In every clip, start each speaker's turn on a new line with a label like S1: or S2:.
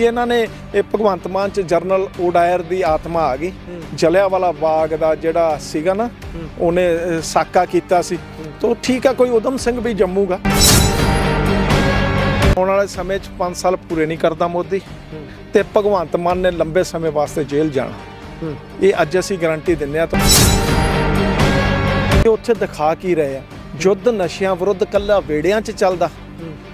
S1: ਇਹਨਾਂ ਨੇ ਇਹ ਭਗਵੰਤ ਮਾਨ ਚ ਜਰਨਲ ਉਡਾਇਰ ਦੀ ਆਤਮਾ ਆ ਗਈ। ਜਲਿਆਂਵਾਲਾ ਬਾਗ ਦਾ ਜਿਹੜਾ ਸੀਗਾ ਨਾ ਉਹਨੇ ਸਾਕਾ ਕੀਤਾ ਸੀ। ਤੋ ਠੀਕ ਆ ਕੋਈ ਉਦਮ ਸਿੰਘ ਵੀ ਜੰਮੂਗਾ। ਆਉਣ ਵਾਲੇ ਸਮੇਂ ਚ 5 ਸਾਲ ਪੂਰੇ ਨਹੀਂ ਕਰਦਾ ਮੋਦੀ। ਤੇ ਭਗਵੰਤ ਮਾਨ ਨੇ ਲੰਬੇ ਸਮੇਂ ਵਾਸਤੇ ਜੇਲ੍ਹ ਜਾਣਾ। ਇਹ ਅੱਜ ਅਸੀਂ ਗਾਰੰਟੀ ਦਿੰਦੇ ਆ ਤਾਂ। ਇਹ ਉੱਥੇ ਦਿਖਾ ਕੀ ਰਹੇ ਆ? ਯੁੱਧ ਨਸ਼ਿਆਂ ਵਿਰੁੱਧ ਕੱਲਾ ਵੇੜਿਆਂ 'ਚ ਚੱਲਦਾ।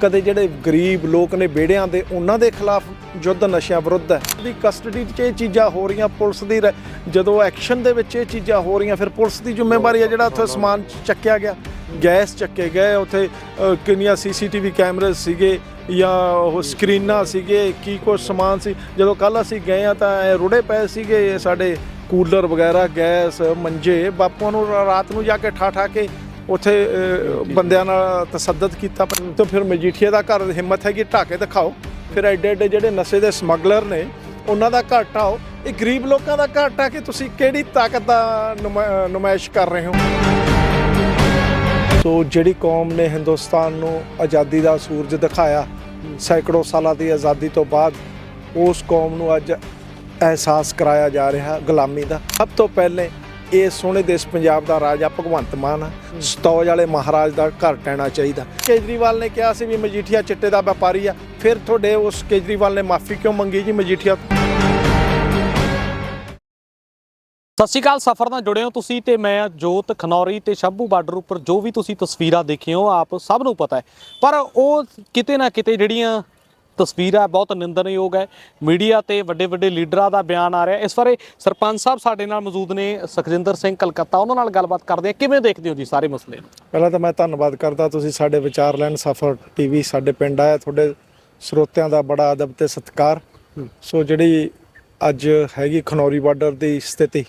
S1: ਕਦੇ ਜਿਹੜੇ ਗਰੀਬ ਲੋਕ ਨੇ ਵੇੜਿਆਂ ਦੇ ਉਹਨਾਂ ਦੇ ਖਿਲਾਫ ਯੁੱਧ ਨਸ਼ਿਆਂ ਵਿਰੁੱਧ ਹੈ। ਦੀ ਕਸਟਡੀ 'ਚ ਇਹ ਚੀਜ਼ਾਂ ਹੋ ਰਹੀਆਂ ਪੁਲਿਸ ਦੀ ਰ- ਜਦੋਂ ਐਕਸ਼ਨ ਦੇ ਵਿੱਚ ਇਹ ਚੀਜ਼ਾਂ ਹੋ ਰਹੀਆਂ ਫਿਰ ਪੁਲਿਸ ਦੀ ਜ਼ਿੰਮੇਵਾਰੀ ਹੈ ਜਿਹੜਾ ਉੱਥੇ ਸਮਾਨ ਚੱਕਿਆ ਗਿਆ। ਗੈਸ ਚੱਕੇ ਗਏ ਉੱਥੇ ਅ, ਕਿੰਨੀਆਂ ਸੀਸੀਟੀਵੀ ਕੈਮਰੇ ਸੀਗੇ ਜਾਂ ਉਹ ਸਕਰੀਨਾਂ ਸੀਗੇ ਕੀ ਕੁਛ ਸਮਾਨ ਸੀ। ਜਦੋਂ ਕੱਲ ਅਸੀਂ ਗਏ ਆ ਤਾਂ ਰੁੜੇ ਪਏ ਸੀਗੇ ਸਾਡੇ ਕੂਲਰ ਵਗੈਰਾ ਗੈਸ ਮੰਜੇ ਬਾਪੂਆਂ ਨੂੰ ਰਾਤ ਨੂੰ ਜਾ ਕੇ ਠਾਠਾ ਕੇ ਉੱਥੇ ਬੰਦਿਆਂ ਨਾਲ ਤਸੱਦਦ ਕੀਤਾ। ਪਰ ਤੇ ਫਿਰ ਮਜੀਠੀਆ ਦਾ ਘਰ ਹਿੰਮਤ ਹੈ ਕਿ ਢਾਕੇ ਦਿਖਾਓ। ਫਿਰ ਐਡੇ ਐਡੇ ਜਿਹੜੇ ਨਸ਼ੇ ਦੇ ਸਮਗਲਰ ਨੇ, ਉਹਨਾਂ ਦਾ ਘਰ ਢਾਓ। ਇਹ ਗਰੀਬ ਲੋਕਾਂ ਦਾ ਘਾਟਾ ਕਿ ਤੁਸੀਂ ਕਿਹੜੀ ਤਾਕਤ ਦਾ ਨੁਮਾ- ਨੁਮਾਇਸ਼ ਕਰ ਰਹੇ ਹੋ? ਸੋ ਜਿਹੜੀ ਕੌਮ ਨੇ ਹਿੰਦੁਸਤਾਨ ਨੂੰ ਆਜ਼ਾਦੀ ਦਾ ਸੂਰਜ ਦਿਖਾਇਆ, ਸੈਂਕੜੋ ਸਾਲਾਂ ਦੀ ਆਜ਼ਾਦੀ ਤੋਂ ਬਾਅਦ, ਉਸ ਕੌਮ ਨੂੰ ਅੱਜ ਅਹਿਸਾਸ ਕਰਾਇਆ ਜਾ ਰਿਹਾ, ਗੁਲਾਮੀ ਦਾ। ਸਭ ਤੋਂ ਪਹਿਲੇ ਇਹ ਸੋਹਣੇ ਦੇਸ਼ ਪੰਜਾਬ ਦਾ ਰਾਜਾ ਭਗਵੰਤ ਮਾਨ ਆ। ਸਤੌਜ ਵਾਲੇ ਮਹਾਰਾਜ ਦਾ ਘਰ ਟਹਿਣਾ ਚਾਹੀਦਾ। ਕੇਜਰੀਵਾਲ ਨੇ ਕਿਹਾ ਸੀ ਵੀ ਮਜੀਠੀਆ ਚਿੱਟੇ ਦਾ ਵਪਾਰੀ ਆ। ਫਿਰ ਤੁਹਾਡੇ ਉਸ ਕੇਜਰੀਵਾਲ ਨੇ ਮਾਫੀ ਕਿਉਂ ਮੰਗੀ ਜੀ ਮਜੀਠੀਆ
S2: ਸਤਿ ਸ਼੍ਰੀ ਅਕਾਲ ਸਫਰ ਨਾਲ ਜੁੜੇ ਹੋ ਤੁਸੀਂ ਤੇ ਮੈਂ ਜੋਤ ਖਨੌਰੀ ਤੇ ਸ਼ੰਭੂ ਬਾਰਡਰ ਉੱਪਰ ਜੋ ਵੀ ਤੁਸੀਂ ਤਸਵੀਰਾਂ ਦੇਖੀਆਂ ਹੋ ਆਪ ਸਭ ਨੂੰ ਪਤਾ ਹੈ। ਪਰ ਉਹ ਕਿਤੇ ਨਾ ਕਿਤੇ ਜਿਹੜੀਆਂ ਤਸਵੀਰਾਂ ਬਹੁਤ ਨਿੰਦਣਯੋਗ ਹੈ। ਮੀਡੀਆ ਤੇ ਵੱਡੇ ਵੱਡੇ ਲੀਡਰਾਂ ਦਾ ਬਿਆਨ ਆ ਰਿਹਾ। ਇਸ ਬਾਰੇ ਸਰਪੰਚ ਸਾਹਿਬ ਸਾਡੇ ਨਾਲ ਮੌਜੂਦ ਨੇ ਸੁਖਜਿੰਦਰ ਸਿੰਘ ਕਲਕੱਤਾ। ਉਹਨਾਂ ਨਾਲ ਗੱਲਬਾਤ ਕਰਦੇ ਆ ਕਿਵੇਂ ਦੇਖਦੇ ਹੋ ਜੀ ਸਾਰੇ ਮਸਲੇ ਨੂੰ?
S1: ਪਹਿਲਾਂ ਤਾਂ ਮੈਂ ਧੰਨਵਾਦ ਕਰਦਾ ਤੁਸੀਂ ਸਾਡੇ ਵਿਚਾਰ ਲੈਣ ਸਫਰ ਟੀਵੀ ਸਾਡੇ ਪਿੰਡ ਆਇਆ। ਤੁਹਾਡੇ ਸਰੋਤਿਆਂ ਦਾ ਬੜਾ ਅਦਬ ਤੇ ਸਤਿਕਾਰ। ਸੋ ਜਿਹੜੀ ਅੱਜ ਹੈਗੀ ਖਨੌਰੀ ਬਾਰਡਰ ਦੀ ਸਥਿਤੀ।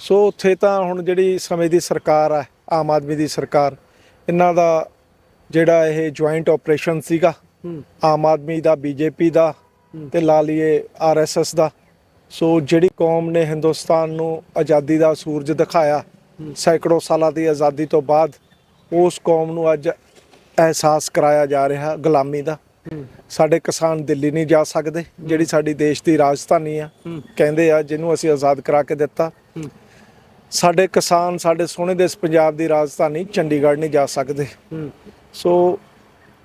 S1: ਸੋ ਉੱਥੇ ਤਾਂ ਹੁਣ ਜਿਹੜੀ ਸਮੇਂ ਦੀ ਸਰਕਾਰ ਆ ਆਮ ਆਦਮੀ ਦੀ ਸਰਕਾਰ ਇਹਨਾਂ ਦਾ ਜਿਹੜਾ ਇਹ ਜੁਆਇੰਟ ਆਪਰੇਸ਼ਨ ਸੀਗਾ ਆਮ ਆਦਮੀ ਦਾ ਬੀਜੇਪੀ ਦਾ ਤੇ ਲਾ ਲਈਏ ਆਰਐਸਐਸ ਦਾ। ਸੋ ਜਿਹੜੀ ਕੌਮ ਨੇ ਹਿੰਦੁਸਤਾਨ ਨੂੰ ਆਜ਼ਾਦੀ ਦਾ ਸੂਰਜ ਦਿਖਾਇਆ, ਸੈਂਕੜੋ ਸਾਲਾਂ ਦੀ ਆਜ਼ਾਦੀ ਤੋਂ ਬਾਅਦ, ਉਸ ਕੌਮ ਨੂੰ ਅੱਜ ਅਹਿਸਾਸ ਕਰਾਇਆ ਜਾ ਰਿਹਾ ਗੁਲਾਮੀ ਦਾ। ਸਾਡੇ ਕਿਸਾਨ ਦਿੱਲੀ ਨਹੀਂ ਜਾ ਸਕਦੇ, ਜਿਹੜੀ ਸਾਡੀ ਦੇਸ਼ ਦੀ ਰਾਜਧਾਨੀ ਆ, ਕਹਿੰਦੇ ਆ, ਜਿਹਨੂੰ ਅਸੀਂ ਆਜ਼ਾਦ ਕਰਾ ਕੇ ਦਿੱਤਾ। ਸਾਡੇ ਕਿਸਾਨ, ਸਾਡੇ ਸੋਹਣੇ ਦੇਸ਼ ਪੰਜਾਬ ਦੀ ਰਾਜਧਾਨੀ ਚੰਡੀਗੜ੍ਹ ਨਹੀਂ ਜਾ ਸਕਦੇ। ਸੋ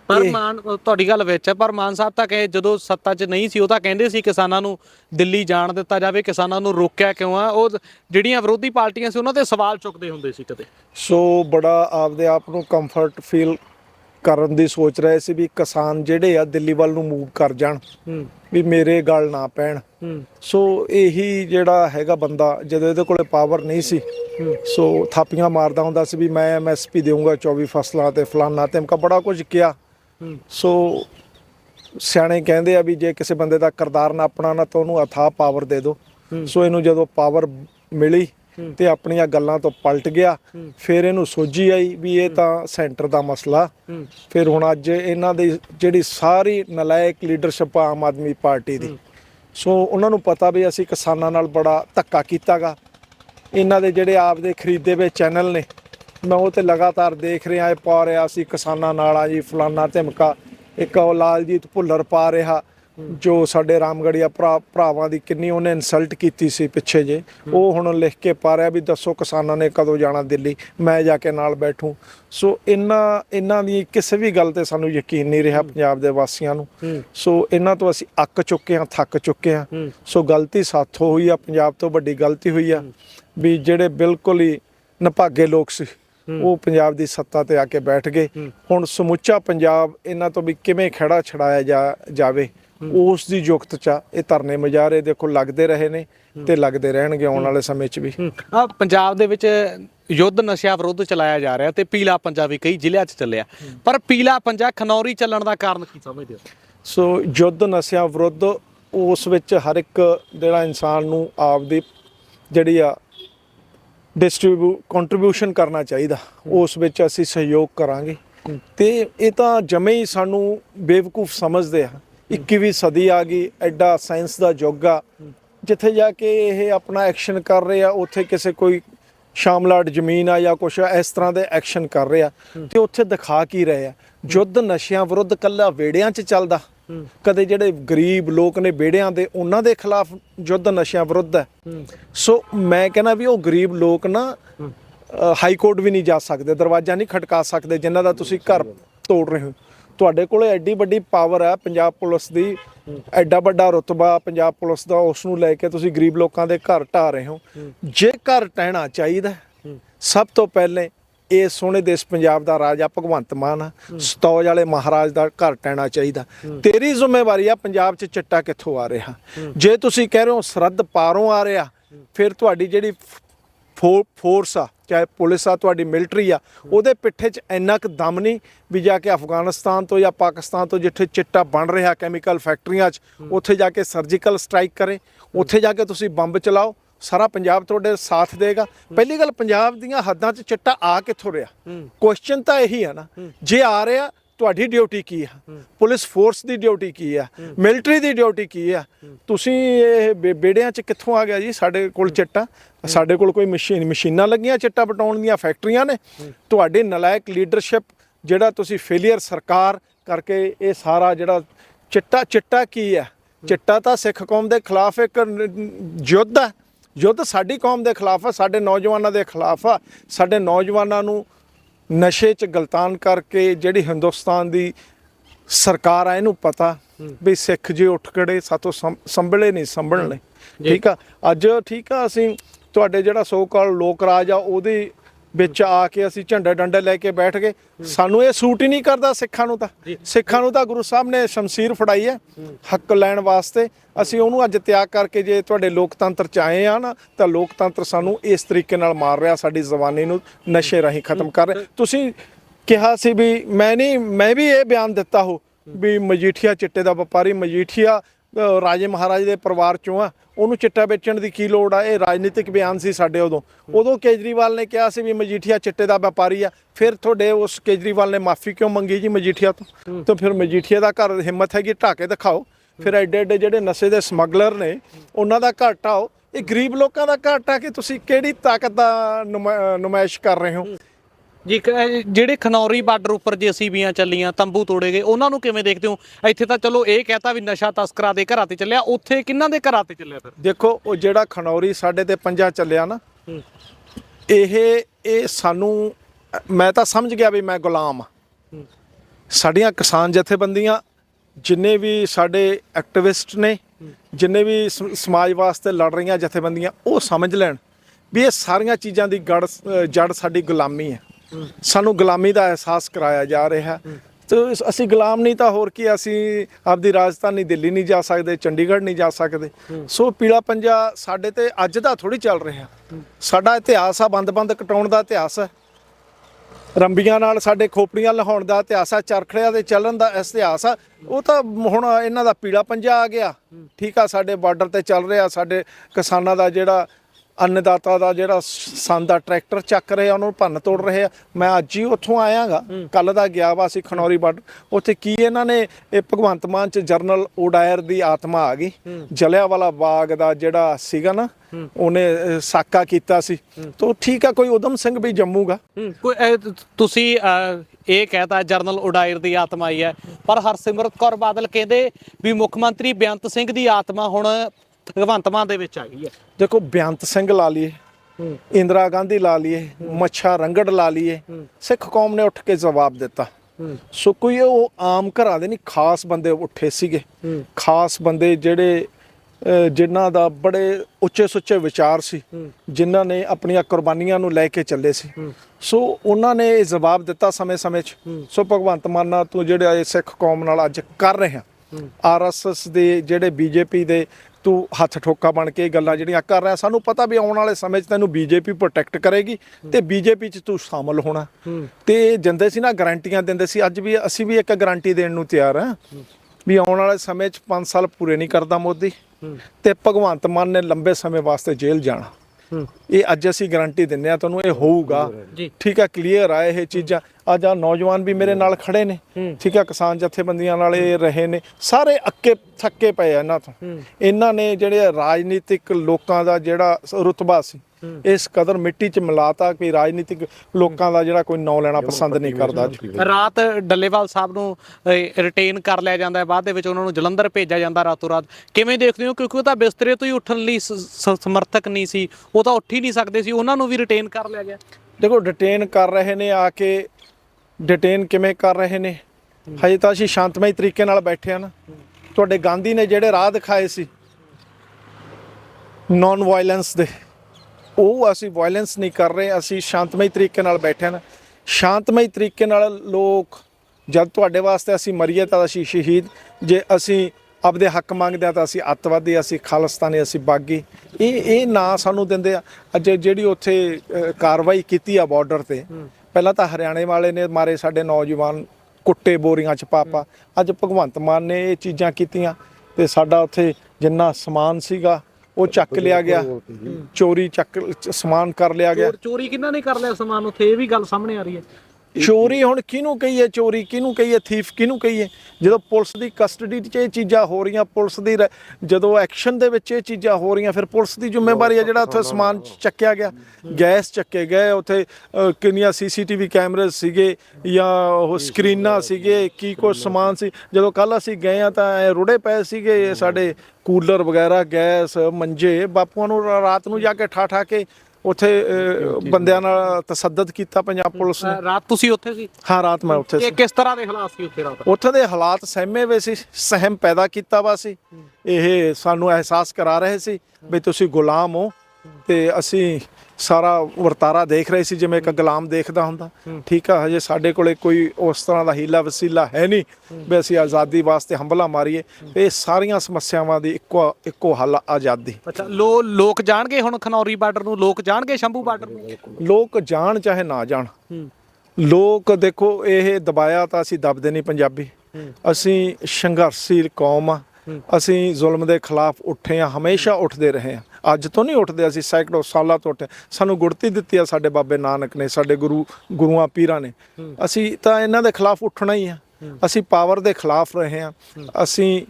S2: ਪਰ ਮਾਨ ਤੁਹਾਡੀ ਗੱਲ ਵਿੱਚ ਹੈ ਪਰ ਮਾਨ ਸਾਹਿਬ ਤਾਂ ਕਹੇ ਜਦੋਂ ਸੱਤਾ 'ਚ ਨਹੀਂ ਸੀ ਉਹ ਤਾਂ ਕਹਿੰਦੇ ਸੀ ਕਿਸਾਨਾਂ ਨੂੰ ਦਿੱਲੀ ਜਾਣ ਦਿੱਤਾ ਜਾਵੇ ਕਿਸਾਨਾਂ ਨੂੰ ਰੋਕਿਆ ਕਿਉਂ ਆ? ਉਹ ਜਿਹੜੀਆਂ ਵਿਰੋਧੀ ਪਾਰਟੀਆਂ ਸੀ ਉਹਨਾਂ ਤੇ ਸਵਾਲ ਚੁੱਕਦੇ ਹੁੰਦੇ ਸੀ ਕਦੇ।
S1: ਸੋ ਬੜਾ ਆਪਦੇ ਆਪ ਨੂੰ ਕੰਫਰਟ ਫੀਲ ਕਰਨ ਦੀ ਸੋਚ ਰਹੇ ਸੀ ਵੀ ਕਿਸਾਨ ਜਿਹੜੇ ਆ ਦਿੱਲੀ ਵੱਲ ਨੂੰ ਮੂਵ ਕਰ ਜਾਣ। ਵੀ ਮੇਰੇ ਗੱਲ ਨਾ ਪੈਣ। ਸੋ ਇਹੀ ਜਿਹੜਾ ਹੈਗਾ ਬੰਦਾ ਜਦੋਂ ਇਹਦੇ ਕੋਲੇ ਪਾਵਰ ਨਹੀਂ ਸੀ ਸੋ ਥਾਪੀਆਂ ਮਾਰਦਾ ਹੁੰਦਾ ਸੀ ਵੀ ਮੈਂ ਐਮਐਸਪੀ ਦੇਵਾਂਗਾ 24 ਫਸਲਾਂ ਤੇ ਫਲਾਨਾ ਤੇ। ਮਕਾ ਬੜਾ ਕੁਝ ਕਿਹਾ। ਸੋ ਸਿਆਣੇ ਕਹਿੰਦੇ ਆ ਵੀ ਜੇ ਕਿਸੇ ਬੰਦੇ ਦਾ ਕਰਦਾਰ ਨਾ ਆਪਣਾ ਨਾ ਤਾਂ ਉਹਨੂੰ ਅਥਾਹ ਪਾਵਰ ਦੇ ਦਿਓ। ਸੋ ਇਹਨੂੰ ਜਦੋਂ ਪਾਵਰ ਮਿਲੀ ਤੇ ਆਪਣੀਆਂ ਗੱਲਾਂ ਤੋਂ ਪਲਟ ਗਿਆ, ਫਿਰ ਇਹਨੂੰ ਸੋਝੀ ਆਈ ਵੀ ਇਹ ਤਾਂ ਸੈਂਟਰ ਦਾ ਮਸਲਾ। ਫਿਰ ਹੁਣ ਅੱਜ ਇਹਨਾਂ ਦੀ ਜਿਹੜੀ ਸਾਰੀ ਨਲਾਇਕ ਲੀਡਰਸ਼ਿਪ ਆਮ ਆਦਮੀ ਪਾਰਟੀ ਦੀ। ਸੋ ਉਹਨਾਂ ਨੂੰ ਪਤਾ ਵੀ ਅਸੀਂ ਕਿਸਾਨਾਂ ਨਾਲ ਬੜਾ ਧੱਕਾ ਕੀਤਾਗਾ। ਇਹਨਾਂ ਦੇ ਜਿਹੜੇ ਆਪ ਦੇ ਖਰੀਦੇ ਹੋਏ ਚੈਨਲ ਨੇ ਮੈਂ ਉਹ ਤੇ ਲਗਾਤਾਰ ਦੇਖ ਰਿਹਾ ਇਹ ਪਾ ਰਿਹਾ ਸੀ ਕਿਸਾਨਾਂ ਨਾਲ ਆ ਜੀ ਫਲਾਨਾ ਧਮਕਾ। ਇੱਕ ਉਹ ਲਾਲਜੀਤ ਭੁੱਲਰ ਪਾ ਰਿਹਾ ਜੋ ਸਾਡੇ ਰਾਮਗੜੀਆ ਭਰਾ ਭਰਾਵਾਂ ਦੀ ਕਿੰਨੀ ਉਹਨੇ ਇਨਸਲਟ ਕੀਤੀ ਸੀ ਪਿੱਛੇ ਜੇ। ਉਹ ਹੁਣ ਲਿਖ ਕੇ ਪਾ ਰਿਹਾ ਵੀ ਦੱਸੋ ਕਿਸਾਨਾਂ ਨੇ ਕਦੋਂ ਜਾਣਾ ਦਿੱਲੀ ਮੈਂ ਜਾ ਕੇ ਨਾਲ ਬੈਠੂ। ਸੋ ਇਹਨਾਂ ਇਹਨਾਂ ਦੀ ਕਿਸੇ ਵੀ ਗੱਲ ਤੇ ਸਾਨੂੰ ਯਕੀਨ ਨਹੀਂ ਰਿਹਾ ਪੰਜਾਬ ਦੇ ਵਾਸੀਆਂ ਨੂੰ। ਸੋ ਇਹਨਾਂ ਤੋਂ ਅਸੀਂ ਅੱਕ ਚੁੱਕੇ ਹਾਂ ਥੱਕ ਚੁੱਕੇ ਹੂੰ। ਸੋ ਗਲਤੀ ਸਾਥੋਂ ਹੋਈ ਆ ਪੰਜਾਬ ਤੋਂ ਵੱਡੀ ਗਲਤੀ ਹੋਈ ਆ ਵੀ ਜਿਹੜੇ ਬਿਲਕੁਲ ਹੀ ਨਭਾਗੇ ਲੋਕ ਸੀ। ਉਹ ਪੰਜਾਬ ਦੀ ਸੱਤਾ ਤੇ ਆ ਕੇ ਬੈਠ ਗਏ। ਹੁਣ ਸਮੁੱਚਾ ਪੰਜਾਬ ਇਹਨਾਂ ਤੋਂ ਵੀ ਕਿਵੇਂ ਖੜਾ ਛੜਾਇਆ ਜਾ ਜਾਵੇ ਉਸ ਦੀ ਯੁਕਤ ਚ। ਇਹ ਧਰਨੇ ਮਜਾਰੇ ਦੇਖੋ ਲੱਗਦੇ ਰਹੇ ਨੇ ਤੇ ਲੱਗਦੇ ਰਹਿਣਗੇ ਆਉਣ ਵਾਲੇ ਸਮੇਂ 'ਚ ਵੀ।
S2: ਆ ਪੰਜਾਬ ਦੇ ਵਿੱਚ ਯੁੱਧ ਨਸ਼ਿਆਂ ਵਿਰੁੱਧ ਚਲਾਇਆ ਜਾ ਰਿਹਾ ਤੇ ਪੀਲਾ ਪੰਜਾ ਵੀ ਕਈ ਜ਼ਿਲ੍ਹਿਆਂ 'ਚ ਚੱਲਿਆ। ਪਰ ਪੀਲਾ ਪੰਜਾ ਖਨੌਰੀ ਚੱਲਣ ਦਾ ਕਾਰਨ ਕੀ ਸਮਝਦੇ ਹੋ?
S1: ਸੋ ਯੁੱਧ ਨਸ਼ਿਆਂ ਵਿਰੁੱਧ ਉਸ ਵਿੱਚ ਹਰ ਇੱਕ ਜਿਹੜਾ ਇਨਸਾਨ ਨੂੰ ਆਪਦੀ ਜਿਹੜੀ ਆ ਡਿਸਟ੍ਰੀਬਿਊ ਕੰਟਰੀਬਿਊਸ਼ਨ ਕਰਨਾ ਚਾਹੀਦਾ। ਉਸ ਵਿੱਚ ਅਸੀਂ ਸਹਿਯੋਗ ਕਰਾਂਗੇ। ਤੇ ਇਹ ਤਾਂ ਜਮੇ ਹੀ ਸਾਨੂੰ ਬੇਵਕੂਫ ਸਮਝਦੇ ਆ। 21ਵੀਂ ਸਦੀ ਆ ਗਈ, ਐਡਾ ਸਾਇੰਸ ਦਾ ਯੁੱਗ ਆ। ਜਿੱਥੇ ਜਾ ਕੇ ਇਹ ਆਪਣਾ ਐਕਸ਼ਨ ਕਰ ਰਹੇ ਆ, ਉੱਥੇ ਕਿਸੇ ਕੋਈ ਸ਼ਾਮਲਾਟ ਜ਼ਮੀਨ ਆ ਜਾਂ ਕੁਛ ਇਸ ਤਰ੍ਹਾਂ ਦੇ ਐਕਸ਼ਨ ਕਰ ਰਹੇ ਆ। ਤੇ ਉੱਥੇ ਦਿਖਾ ਕੀ ਰਹੇ ਆ? ਯੁੱਧ ਨਸ਼ਿਆਂ ਵਿਰੁੱਧ ਕੱਲਾ ਵੇੜਿਆਂ 'ਚ ਚੱਲਦਾ। ਕਦੇ ਜਿਹੜੇ ਗਰੀਬ ਲੋਕ ਨੇ ਬੇੜਿਆਂ ਦੇ, ਉਹਨਾਂ ਦੇ ਖਿਲਾਫ ਯੁੱਧ ਨਸ਼ਿਆਂ ਵਿਰੁੱਧ ਹੈ। ਸੋ ਮੈਂ ਕਹਿੰਦਾ ਵੀ ਉਹ ਗਰੀਬ ਲੋਕ ਨਾ ਹਾਈ ਕੋਰਟ ਵੀ ਨਹੀਂ ਜਾ ਸਕਦੇ, ਦਰਵਾਜ਼ਾ ਨਹੀਂ ਖਟਕਾ ਸਕਦੇ ਜਿਨ੍ਹਾਂ ਦਾ ਤੁਸੀਂ ਘਰ ਤੋੜ ਰਹੇ ਹੋ। ਤੁਹਾਡੇ ਕੋਲੇ ਐਡੀ ਵੱਡੀ ਪਾਵਰ ਹੈ, ਪੰਜਾਬ ਪੁਲਿਸ ਦੀ, ਐਡਾ ਵੱਡਾ ਰੁਤਬਾ, ਪੰਜਾਬ ਪੁਲਿਸ ਦਾ, ਉਸ ਨੂੰ ਲੈ ਕੇ ਤੁਸੀਂ ਗਰੀਬ ਲੋਕਾਂ ਦੇ ਘਰ ਢਾ ਰਹੇ ਹੋ। ਜੇ ਘਰ ਟਹਿਣਾ ਚਾਹੀਦਾ ਸਭ ਤੋਂ ਪਹਿਲੇ ਇਹ ਸੋਹਣੇ ਦੇਸ਼ ਪੰਜਾਬ ਦਾ ਰਾਜਾ ਭਗਵੰਤ ਮਾਨ ਸਤੌਜ ਵਾਲੇ ਮਹਾਰਾਜ ਦਾ ਘਰ ਟਹਿਣਾ ਚਾਹੀਦਾ। ਤੇਰੀ ਜ਼ਿੰਮੇਵਾਰੀ ਆ ਪੰਜਾਬ 'ਚ ਚਿੱਟਾ ਕਿੱਥੋਂ ਆ ਰਿਹਾ। ਜੇ ਤੁਸੀਂ ਕਹਿ ਰਹੇ ਹੋ ਸਰਹੱਦ ਪਾਰੋਂ ਆ ਰਿਹਾ ਫਿਰ ਤੁਹਾਡੀ ਜਿਹੜੀ ਫੋਰਸ ਆ ਚਾਹੇ ਪੁਲਿਸ ਆ ਤੁਹਾਡੀ ਮਿਲਟਰੀ ਆ ਉਹਦੇ ਪਿੱਠੇ 'ਚ ਇੰਨਾ ਕੁ ਦਮ ਨਹੀਂ ਵੀ ਜਾ ਕੇ ਅਫਗਾਨਿਸਤਾਨ ਤੋਂ ਜਾਂ ਪਾਕਿਸਤਾਨ ਤੋਂ ਜਿੱਥੇ ਚਿੱਟਾ ਬਣ ਰਿਹਾ ਕੈਮੀਕਲ ਫੈਕਟਰੀਆਂ 'ਚ ਉੱਥੇ ਜਾ ਕੇ ਸਰਜੀਕਲ ਸਟ੍ਰਾਈਕ ਕਰੇ ਉੱਥੇ ਜਾ ਕੇ ਤੁਸੀਂ ਬੰਬ ਚਲਾਓ ਸਾਰਾ ਪੰਜਾਬ ਤੁਹਾਡੇ ਸਾਥ ਦੇਗਾ। ਪਹਿਲੀ ਗੱਲ ਪੰਜਾਬ ਦੀਆਂ ਹੱਦਾਂ 'ਚ ਚਿੱਟਾ ਆ ਕਿੱਥੋਂ ਰਿਹਾ? ਕੁਐਸਚਨ ਤਾਂ ਇਹੀ ਆ ਨਾ ਜੇ ਆ ਰਿਹਾ ਤੁਹਾਡੀ ਡਿਊਟੀ ਕੀ ਆ? ਪੁਲਿਸ ਫੋਰਸ ਦੀ ਡਿਊਟੀ ਕੀ ਆ? ਮਿਲਟਰੀ ਦੀ ਡਿਊਟੀ ਕੀ ਆ? ਤੁਸੀਂ ਇਹ ਬੇੜਿਆਂ 'ਚ ਕਿੱਥੋਂ ਆ ਗਿਆ ਜੀ ਸਾਡੇ ਕੋਲ ਚਿੱਟਾ? ਸਾਡੇ ਕੋਲ ਕੋਈ ਮਸ਼ੀਨ ਮਸ਼ੀਨਾਂ ਲੱਗੀਆਂ ਚਿੱਟਾ ਪਟਾਉਣ ਦੀਆਂ ਫੈਕਟਰੀਆਂ ਨੇ। ਤੁਹਾਡੇ ਨਲਾਇਕ ਲੀਡਰਸ਼ਿਪ ਜਿਹੜਾ ਤੁਸੀਂ ਫੇਲਿਅਰ ਸਰਕਾਰ ਕਰਕੇ ਇਹ ਸਾਰਾ ਜਿਹੜਾ ਚਿੱਟਾ ਚਿੱਟਾ ਕੀ ਆ? ਚਿੱਟਾ ਤਾਂ ਸਿੱਖ ਕੌਮ ਦੇ ਖਿਲਾਫ ਇੱਕ ਯੁੱਧ ਆ। ਯੁੱਧ ਸਾਡੀ ਕੌਮ ਦੇ ਖਿਲਾਫ ਆ ਸਾਡੇ ਨੌਜਵਾਨਾਂ ਦੇ ਖਿਲਾਫ ਆ ਸਾਡੇ ਨੌਜਵਾਨਾਂ ਨੂੰ ਨਸ਼ੇ 'ਚ ਗਲਤਾਨ ਕਰਕੇ ਜਿਹੜੀ ਹਿੰਦੁਸਤਾਨ ਦੀ ਸਰਕਾਰ ਆ ਇਹਨੂੰ ਪਤਾ ਵੀ ਸਿੱਖ ਜੇ ਉੱਠ ਖੜੇ ਸਾਤੋਂ ਸੰਭਲੇ ਨਹੀਂ ਸੰਭਲਣੇ। ਠੀਕ ਆ? ਅੱਜ ਠੀਕ ਆ ਅਸੀਂ ਤੁਹਾਡੇ ਜਿਹੜਾ ਸੋ ਕਾਲ ਲੋਕ ਰਾਜ ਆ ਉਹਦੇ ਵਿੱਚ ਆ ਕੇ ਅਸੀਂ ਝੰਡੇ ਡੰਡੇ ਲੈ ਕੇ ਬੈਠ ਗਏ। ਸਾਨੂੰ ਇਹ ਸੂਟ ਹੀ ਨਹੀਂ ਕਰਦਾ ਸਿੱਖਾਂ ਨੂੰ ਤਾਂ। ਸਿੱਖਾਂ ਨੂੰ ਤਾਂ ਗੁਰੂ ਸਾਹਿਬ ਨੇ ਸ਼ਮਸ਼ੀਰ ਫੜਾਈ ਹੈ। ਹੱਕ ਲੈਣ ਵਾਸਤੇ ਅਸੀਂ ਉਹਨੂੰ ਅੱਜ ਤਿਆਗ ਕਰਕੇ ਜੇ ਤੁਹਾਡੇ ਲੋਕਤੰਤਰ ਚ ਆਏ ਆ ਨਾ ਤਾਂ ਲੋਕਤੰਤਰ ਸਾਨੂੰ ਇਸ ਤਰੀਕੇ ਨਾਲ ਮਾਰ ਰਿਹਾ ਸਾਡੀ ਜ਼ਬਾਨੀ ਨੂੰ ਨਸ਼ੇ ਰਾਹੀਂ ਖਤਮ ਕਰ ਰਿਹਾ। ਤੁਸੀਂ ਕਿਹਾ ਸੀ ਵੀ ਮੈਂ ਨਹੀਂ ਮੈਂ ਵੀ ਇਹ ਬਿਆਨ ਦਿੱਤਾ ਹੋ ਵੀ ਮਜੀਠੀਆ ਚਿੱਟੇ ਦਾ ਵਪਾਰੀ ਮਜੀਠੀਆ ਰਾਜੇ ਮਹਾਰਾਜ ਦੇ ਪਰਿਵਾਰ ਚੋਂ ਆ ਉਹਨੂੰ ਚਿੱਟਾ ਵੇਚਣ ਦੀ ਕੀ ਲੋੜ ਆ? ਇਹ ਰਾਜਨੀਤਿਕ ਬਿਆਨ ਸੀ ਸਾਡੇ ਉਦੋਂ। ਉਦੋਂ ਕੇਜਰੀਵਾਲ ਨੇ ਕਿਹਾ ਸੀ ਵੀ ਮਜੀਠੀਆ ਚਿੱਟੇ ਦਾ ਵਪਾਰੀ ਆ। ਫਿਰ ਤੁਹਾਡੇ ਉਸ ਕੇਜਰੀਵਾਲ ਨੇ ਮਾਫੀ ਕਿਉਂ ਮੰਗੀ ਜੀ ਮਜੀਠੀਆ ਤੋਂ? ਤਾਂ ਫਿਰ ਮਜੀਠੀਆ ਦਾ ਘਰ ਹਿੰਮਤ ਹੈਗੀ ਢਾਹ ਕੇ ਦਿਖਾਓ। ਫਿਰ ਐਡੇ ਐਡੇ ਜਿਹੜੇ ਨਸ਼ੇ ਦੇ ਸਮਗਲਰ ਨੇ ਉਹਨਾਂ ਦਾ ਢਾਓ ਇਹ ਗਰੀਬ ਲੋਕਾਂ ਦਾ ਢਾਹ ਕੇ ਤੁਸੀਂ ਕਿਹੜੀ ਤਾਕਤ ਦਾ ਨੁਮਾ- ਨੁਮਾਇਸ਼ ਕਰ ਰਹੇ ਹੋ।
S2: ਜੀ ਕ- ਇਹ ਜਿਹੜੇ ਖਨੌਰੀ ਬਾਰਡਰ ਉੱਪਰ ਜੇ ਸੀਬੀਆਂ ਚੱਲੀਆਂ ਤੰਬੂ ਤੋੜੇ ਗਏ ਉਹਨਾਂ ਨੂੰ ਕਿਵੇਂ ਦੇਖਦੇ ਹੋ? ਇੱਥੇ ਤਾਂ ਚਲੋ ਇਹ ਕਹਤਾ ਵੀ ਨਸ਼ਾ ਤਸਕਰਾਂ ਦੇ ਘਰਾਂ ਤੇ ਚੱਲਿਆ ਉੱਥੇ ਕਿੰਨਾਂ ਦੇ ਘਰਾਂ ਤੇ ਚੱਲਿਆ ਫਿਰ?
S1: ਦੇਖੋ ਉਹ ਜਿਹੜਾ ਖਨੌਰੀ ਸਾਡੇ ਤੇ ਪੰਜਾ ਚੱਲਿਆ ਨਾ ਇਹ ਇਹ ਸਾਨੂੰ ਮੈਂ ਤਾਂ ਸਮਝ ਗਿਆ ਵੀ ਮੈਂ ਗੁਲਾਮ ਆ। ਸਾਡੀਆਂ ਕਿਸਾਨ ਜਥੇਬੰਦੀਆਂ ਜਿੰਨੇ ਵੀ ਸਾਡੇ ਐਕਟਿਵਿਸਟ ਨੇ ਜਿੰਨੇ ਵੀ ਸਮਾਜ ਵਾਸਤੇ ਲੜ ਰਹੀਆਂ ਜਥੇਬੰਦੀਆਂ ਉਹ ਸਮਝ ਲੈਣ ਵੀ ਇਹ ਸਾਰੀਆਂ ਚੀਜ਼ਾਂ ਦੀ ਗੜ ਜੜ ਸਾਡੀ ਗੁਲਾਮੀ ਹੈ। ਸਾਨੂੰ ਗੁਲਾਮੀ ਦਾ ਅਹਿਸਾਸ ਕਰਾਇਆ ਜਾ ਰਿਹਾ। ਹੈ ਅਸੀਂ ਗੁਲਾਮ ਨਹੀਂ ਤਾਂ ਹੋਰ ਕੀ, ਅਸੀਂ ਆਪਦੀ ਰਾਜਧਾਨੀ ਦਿੱਲੀ ਨਹੀਂ ਜਾ ਸਕਦੇ, ਚੰਡੀਗੜ੍ਹ ਨਹੀਂ ਜਾ ਸਕਦੇ। ਸੋ ਪੀਲਾ ਪੰਜਾ ਸਾਡੇ ਤੇ ਅੱਜ ਦਾ ਥੋੜੀ ਚੱਲ ਰਿਹਾ। ਸਾਡਾ ਇਤਿਹਾਸ ਆ, ਬੰਦ-ਬੰਦ ਕਟਾਉਣ ਦਾ ਇਤਿਹਾਸ ਹੈ ਰੰਬੀਆਂ ਨਾਲ ਸਾਡੇ ਖੋਪੜੀਆਂ ਲਹਾਉਣ ਦਾ ਇਤਿਹਾਸ ਆ, ਚਰਖੜਿਆਂ ਦੇ ਚੱਲਣ ਦਾ ਇਤਿਹਾਸ ਆ। ਉਹ ਤਾਂ ਹੁਣ ਇਹਨਾਂ ਦਾ ਪੀਲਾ ਪੰਜਾ ਆ ਗਿਆ। ਠੀਕ ਆ, ਸਾਡੇ ਬਾਰਡਰ ਤੇ ਚੱਲ ਰਿਹਾ, ਸਾਡੇ ਕਿਸਾਨਾਂ ਦਾ ਜਿਹੜਾ ਅੰਨਦਾਤਾ ਦਾ ਜਿਹੜਾ ਸੰਦ ਦਾ ਟਰੈਕਟਰ ਚੱਕ ਰਹੇ ਆ ਉਹਨੂੰ ਭੰਨ ਤੋੜ ਰਹੇ ਆ। ਮੈਂ ਅੱਜ ਹੀ ਉੱਥੋਂ ਆਇਆਗਾ। ਕੱਲ ਦਾ ਗਿਆ ਵਾ ਸੀ ਖਨੌਰੀ ਬਾਰਡਰ ਉੱਥੇ ਕੀ ਇਹਨਾਂ ਨੇ ਇਹ ਭਗਵੰਤ ਮਾਨ ਚ ਜਰਨਲ ਓਡਾਇਰ ਦੀ ਆਤਮਾ ਆ ਗਈ। ਜਲਿਆਂਵਾਲਾ ਬਾਗ ਦਾ ਜਿਹੜਾ ਸੀਗਾ ਨਾ ਉਹਨੇ ਸਾਕਾ ਕੀਤਾ ਸੀ। ਤਾਂ ਠੀਕ ਆ ਕੋਈ ਉਦਮ ਸਿੰਘ ਵੀ ਜੰਮੂਗਾ।
S2: ਕੋਈ ਤੁਸੀਂ ਇਹ ਕਹਤਾ ਜਰਨਲ ਉਡਾਇਰ ਦੀ ਆਤਮਾ ਆਈ ਹੈ। ਪਰ ਹਰਸਿਮਰਤ ਕੌਰ ਬਾਦਲ ਕਹਿੰਦੇ ਵੀ ਮੁੱਖ ਮੰਤਰੀ ਬੇਅੰਤ ਸਿੰਘ ਦੀ ਆਤਮਾ ਹੁਣ ਭਗਵੰਤ ਮਾਨ ਦੇ ਵਿੱਚ ਆ ਗਈ ਹੈ।
S1: ਦੇਖੋ ਬੇਅੰਤ ਸਿੰਘ ਲਾ ਲਈਏ ਇੰਦਰਾ ਗਾਂਧੀ ਲਾ ਲਈਏ ਮੱਛਾ ਰੰਗੜ ਲਾ ਲਈਏ ਸਿੱਖ ਕੌਮ ਨੇ ਉੱਠ ਕੇ ਜਵਾਬ ਦਿੱਤਾ। ਸੋ ਕੋਈ ਉਹ ਆਮ ਘਰਾਂ ਦੇ ਨਹੀਂ ਖਾਸ ਬੰਦੇ ਉੱਠੇ ਸੀਗੇ। ਖਾਸ ਬੰਦੇ ਜਿਹੜੇ ਜਿਨ੍ਹਾਂ ਦਾ ਬੜੇ ਉੱਚੇ ਸੁੱਚੇ ਵਿਚਾਰ ਸੀ ਜਿਨ੍ਹਾਂ ਨੇ ਆਪਣੀਆਂ ਕੁਰਬਾਨੀਆਂ ਨੂੰ ਲੈ ਕੇ ਚੱਲੇ ਸੀ। ਸੋ ਉਹਨਾਂ ਨੇ ਇਹ ਜਵਾਬ ਦਿੱਤਾ ਸਮੇਂ-ਸਮੇਂ 'ਚ। ਸੋ ਭਗਵੰਤ ਮਾਨ ਤੂੰ ਜਿਹੜੇ ਇਹ ਸਿੱਖ ਕੌਮ ਨਾਲ ਅੱਜ ਕਰ ਰਿਹਾ। ਆਰਐਸਐਸ ਦੇ ਜਿਹੜੇ ਬੀਜੇਪੀ ਦੇ ਤੂੰ ਹੱਥ ਠੋਕਾ ਬਣ ਕੇ ਇਹ ਗੱਲਾਂ ਜਿਹੜੀਆਂ ਕਰ ਰਿਹਾ ਸਾਨੂੰ ਪਤਾ ਵੀ ਆਉਣ ਵਾਲੇ ਸਮੇਂ 'ਚ ਤੈਨੂੰ ਬੀਜੇਪੀ ਪ੍ਰੋਟੈਕਟ ਕਰੇਗੀ ਤੇ ਬੀਜੇਪੀ 'ਚ ਤੂੰ ਸ਼ਾਮਲ ਹੋਣਾ। ਤੇ ਦਿੰਦੇ ਸੀ ਨਾ ਗਾਰੰਟੀਆਂ ਦਿੰਦੇ ਸੀ। ਅੱਜ ਵੀ ਅਸੀਂ ਵੀ ਇੱਕ ਗਾਰੰਟੀ ਦੇਣ ਨੂੰ ਤਿਆਰ ਹਾਂ ਵੀ ਆਉਣ ਵਾਲੇ ਸਮੇਂ 'ਚ 5 ਸਾਲ ਪੂਰੇ ਨਹੀਂ ਕਰਦਾ ਮੋਦੀ। ਤੇ ਭਗਵੰਤ ਮਾਨ ਨੇ ਲੰਬੇ ਸਮੇਂ ਵਾਸਤੇ ਜੇਲ੍ਹ ਜਾਣਾ। ਇਹ ਅੱਜ ਅਸੀਂ ਗਾਰੰਟੀ ਦਿੰਨੇ ਆ ਤੁਹਾਨੂੰ ਇਹ ਹੋਊਗਾ। ਠੀਕ ਆ ਕਲੀਅਰ ਆ ਇਹ ਚੀਜ਼ਾਂ। ਅੱਜ ਆ ਨੌਜਵਾਨ ਵੀ ਮੇਰੇ ਨਾਲ ਖੜੇ ਨੇ। ਠੀਕ ਹੈ ਕਿਸਾਨ ਜਥੇਬੰਦੀਆਂ ਨਾਲ ਇਹ ਰਹੇ ਨੇ। ਸਾਰੇ ਅੱਕੇ ਥੱਕੇ ਪਏ ਆ ਇਹਨਾਂ ਤੋਂ। ਇਹਨਾਂ ਨੇ ਜਿਹੜੇ ਰਾਜਨੀਤਿਕ ਲੋਕਾਂ ਦਾ ਜਿਹੜਾ ਰੁਤਬਾ ਸੀ ਇਸ ਕਦਰ ਮਿੱਟੀ 'ਚ ਮਿਲਾਤਾ ਕਿ ਰਾਜਨੀਤਿਕ ਲੋਕਾਂ ਦਾ ਜਿਹੜਾ ਕੋਈ ਨਾਂ ਲੈਣਾ ਪਸੰਦ ਨਹੀਂ ਕਰਦਾ
S2: ਰਾਤ ਡੱਲੇਵਾਲ ਸਾਹਿਬ ਨੂੰ ਰਿਟੇਨ ਕਰ ਲਿਆ ਜਾਂਦਾ ਹੈ। ਬਾਅਦ ਦੇ ਵਿੱਚ ਉਹਨਾਂ ਨੂੰ ਜਲੰਧਰ ਭੇਜਿਆ ਜਾਂਦਾ ਰਾਤੋਂ ਰਾਤ। ਕਿਵੇਂ ਦੇਖਦੇ ਹੋ? ਕਿਉਂਕਿ ਉਹ ਤਾਂ ਬਿਸਤਰੇ ਤੋਂ ਹੀ ਉੱਠਣ ਲਈ ਸਮਰਥਕ ਨਹੀਂ ਸੀ। ਉਹ ਤਾਂ ਉੱਠ ਹੀ ਨਹੀਂ ਸਕਦੇ ਸੀ। ਉਹਨਾਂ ਨੂੰ ਵੀ ਰਿਟੇਨ ਕਰ ਲਿਆ ਗਿਆ।
S1: ਦੇਖੋ ਡਿਟੇਨ ਕਰ ਰਹੇ ਨੇ ਆ ਕੇ ਡਿਟੇਨ ਕਿਵੇਂ ਕਰ ਰਹੇ ਨੇ? ਹਜੇ ਤਾਂ ਅਸੀਂ ਸ਼ਾਂਤਮਈ ਤਰੀਕੇ ਨਾਲ ਬੈਠੇ ਆ ਨਾ। ਤੁਹਾਡੇ ਗਾਂਧੀ ਨੇ ਜਿਹੜੇ ਰਾਹ ਦਿਖਾਏ ਸੀ ਨਾਨ ਵਾਇਲੈਂਸ ਦੇ, ਉਹ ਅਸੀਂ ਵਾਇਲੈਂਸ ਨਹੀਂ ਕਰ ਰਹੇ, ਅਸੀਂ ਸ਼ਾਂਤਮਈ ਤਰੀਕੇ ਨਾਲ ਬੈਠੇ ਹਾਂ ਸ਼ਾਂਤਮਈ ਤਰੀਕੇ ਨਾਲ ਲੋਕ, ਜਦ ਤੁਹਾਡੇ ਵਾਸਤੇ ਅਸੀਂ ਮਰੀਏ ਤਾਂ ਅਸੀਂ ਸ਼ਹੀਦ, ਜੇ ਅਸੀਂ ਆਪਦੇ ਹੱਕ ਮੰਗਦੇ ਆ ਤਾਂ ਅਸੀਂ ਅੱਤਵਾਦੀ, ਅਸੀਂ ਖਾਲਿਸਤਾਨੀ, ਅਸੀਂ ਬਾਗੀ। ਇਹ ਇਹ ਨਾਂ ਸਾਨੂੰ ਦਿੰਦੇ ਆ। ਅੱਜ ਜਿਹੜੀ ਉੱਥੇ ਕਾਰਵਾਈ ਕੀਤੀ ਆ ਬਾਰਡਰ ਤੇ ਪਹਿਲਾਂ ਤਾਂ ਹਰਿਆਣੇ ਵਾਲੇ ਨੇ ਮਾਰੇ ਸਾਡੇ ਨੌਜਵਾਨ ਕੁੱਟੇ ਬੋਰੀਆਂ ਚ ਪਾਪਾ। ਅੱਜ ਭਗਵੰਤ ਮਾਨ ਨੇ ਇਹ ਚੀਜ਼ਾਂ ਕੀਤੀਆਂ ਤੇ ਸਾਡਾ ਉੱਥੇ ਜਿੰਨਾ ਸਮਾਨ ਸੀਗਾ ਉਹ ਚੱਕ ਲਿਆ ਗਿਆ। ਚੋਰੀ ਚੱਕ ਸਮਾਨ ਕਰ ਲਿਆ ਗਿਆ।
S2: ਚੋਰ ਚੋਰੀ ਕਿਹਨਾਂ ਨੇ ਕਰ ਲਿਆ ਸਮਾਨ? ਉੱਥੇ ਇਹ ਵੀ ਗੱਲ ਸਾਹਮਣੇ ਆ ਰਹੀ ਹੈ।
S1: ਚੋਰੀ ਹੁਣ ਕਿਹਨੂੰ ਕਹੀਏ ਚੋਰੀ? ਕਿਹਨੂੰ ਕਹੀਏ ਥੀਫ? ਕਿਹਨੂੰ ਕਹੀਏ? ਜਦੋਂ ਪੁਲਿਸ ਦੀ ਕਸਟਡੀ 'ਚ ਇਹ ਚੀਜ਼ਾਂ ਹੋ ਰਹੀਆਂ ਪੁਲਿਸ ਦੀ ਰ- ਜਦੋਂ ਐਕਸ਼ਨ ਦੇ ਵਿੱਚ ਇਹ ਚੀਜ਼ਾਂ ਹੋ ਰਹੀਆਂ ਫਿਰ ਪੁਲਿਸ ਦੀ ਜ਼ਿੰਮੇਵਾਰੀ ਹੈ ਜਿਹੜਾ ਉੱਥੇ ਸਮਾਨ ਚੱਕਿਆ ਗਿਆ। ਗੈਸ ਚੱਕੇ ਗਏ ਉੱਥੇ ਅ, ਕਿੰਨੀਆਂ ਸੀਸੀਟੀਵੀ ਕੈਮਰੇ ਸੀਗੇ ਜਾਂ ਉਹ ਸਕਰੀਨਾਂ ਸੀਗੇ ਕੀ ਕੁਝ ਸਮਾਨ ਸੀ। ਜਦੋਂ ਕੱਲ ਅਸੀਂ ਗਏ ਆ ਤਾਂ ਰੁੜੇ ਪਏ ਸੀਗੇ ਇਹ ਸਾਡੇ ਕੂਲਰ ਵਗੈਰਾ ਗੈਸ ਮੰਜੇ ਬਾਪੂਆਂ ਨੂੰ ਰਾਤ ਨੂੰ ਜਾ ਕੇ ਠਾ ਠਾ ਕੇ ਉੱਥੇ ਬੰਦਿਆਂ ਨਾਲ ਤਸੱਦਦ ਕੀਤਾ ਪੰਜਾਬ ਪੁਲਿਸ ਨੇ।
S2: ਰਾਤ ਤੁਸੀਂ ਉੱਥੇ ਸੀ?
S1: ਹਾਂ ਰਾਤ ਮੈਂ ਉੱਥੇ ਸੀ।
S2: ਇਹ ਕਿਸ ਤਰ੍ਹਾਂ ਦੇ ਹਾਲਾਤ ਸੀ ਉੱਥੇ ਰਾਤ?
S1: ਉੱਥੇ ਦੇ ਹਾਲਾਤ ਸਹਿਮੇ ਵੇ ਸੀ ਸਹਿਮ ਪੈਦਾ ਕੀਤਾ ਵਾ ਸੀ। ਇਹ ਸਾਨੂੰ ਅਹਿਸਾਸ ਕਰਾ ਰਹੇ ਸੀ ਵੀ ਤੁਸੀਂ ਗੁਲਾਮ ਹੋ। ਤੇ ਅਸੀਂ ਸਾਰਾ ਵਰਤਾਰਾ ਦੇਖ ਰਹੇ ਸੀ ਜਿਵੇਂ ਇੱਕ ਗੁਲਾਮ ਦੇਖਦਾ ਹੁੰਦਾ। ਠੀਕ ਆ ਹਜੇ ਸਾਡੇ ਕੋਲੇ ਕੋਈ ਉਸ ਤਰ੍ਹਾਂ ਦਾ ਹੀਲਾ ਵਸੀਲਾ ਹੈ ਨਹੀਂ ਵੀ ਅਸੀਂ ਆਜ਼ਾਦੀ ਵਾਸਤੇ ਹੰਬਲਾ ਮਾਰੀਏ। ਇਹ ਸਾਰੀਆਂ ਸਮੱਸਿਆਵਾਂ ਦੀ ਇੱਕੋ ਇੱਕੋ ਹੱਲ ਆਜ਼ਾਦੀ।
S2: ਅੱਛਾ ਲੋ ਲੋਕ ਜਾਣਗੇ ਹੁਣ ਖਨੌਰੀ ਬਾਰਡਰ ਨੂੰ? ਲੋਕ ਜਾਣਗੇ ਸ਼ੰਭੂ ਬਾਰਡਰ ਨੂੰ?
S1: ਲੋਕ ਜਾਣ ਚਾਹੇ ਨਾ ਜਾਣ। ਲੋਕ ਦੇਖੋ ਇਹ ਦਬਾਇਆ ਤਾਂ ਅਸੀਂ ਦਬਦੇ ਨਹੀਂ ਪੰਜਾਬੀ। ਅਸੀਂ ਸੰਘਰਸ਼ੀਲ ਕੌਮ ਆ। ਅਸੀਂ ਜ਼ੁਲਮ ਦੇ ਖਿਲਾਫ ਉੱਠੇ ਆ ਹਮੇਸ਼ਾ ਉੱਠਦੇ ਰਹੇ ਆ ਅੱਜ ਤੋਂ ਨਹੀਂ ਉੱਠਦੇ ਅਸੀਂ ਸੈਂਕੜੋ ਸਾਲਾਂ ਤੋਂ ਉੱਠੇ ਸਾਨੂੰ ਗੁੜਤੀ ਦਿੱਤੀ ਆ ਸਾਡੇ ਬਾਬੇ ਨਾਨਕ ਨੇ ਸਾਡੇ ਗੁਰੂ ਗੁਰੂਆਂ ਪੀਰਾਂ ਨੇ। ਅਸੀਂ ਤਾਂ ਇਹਨਾਂ ਦੇ ਖਿਲਾਫ ਉੱਠਣਾ ਹੀ ਆ। ਅਸੀਂ ਪਾਵਰ ਦੇ ਖਿਲਾਫ ਰਹੇ ਆ ਅਸੀਂ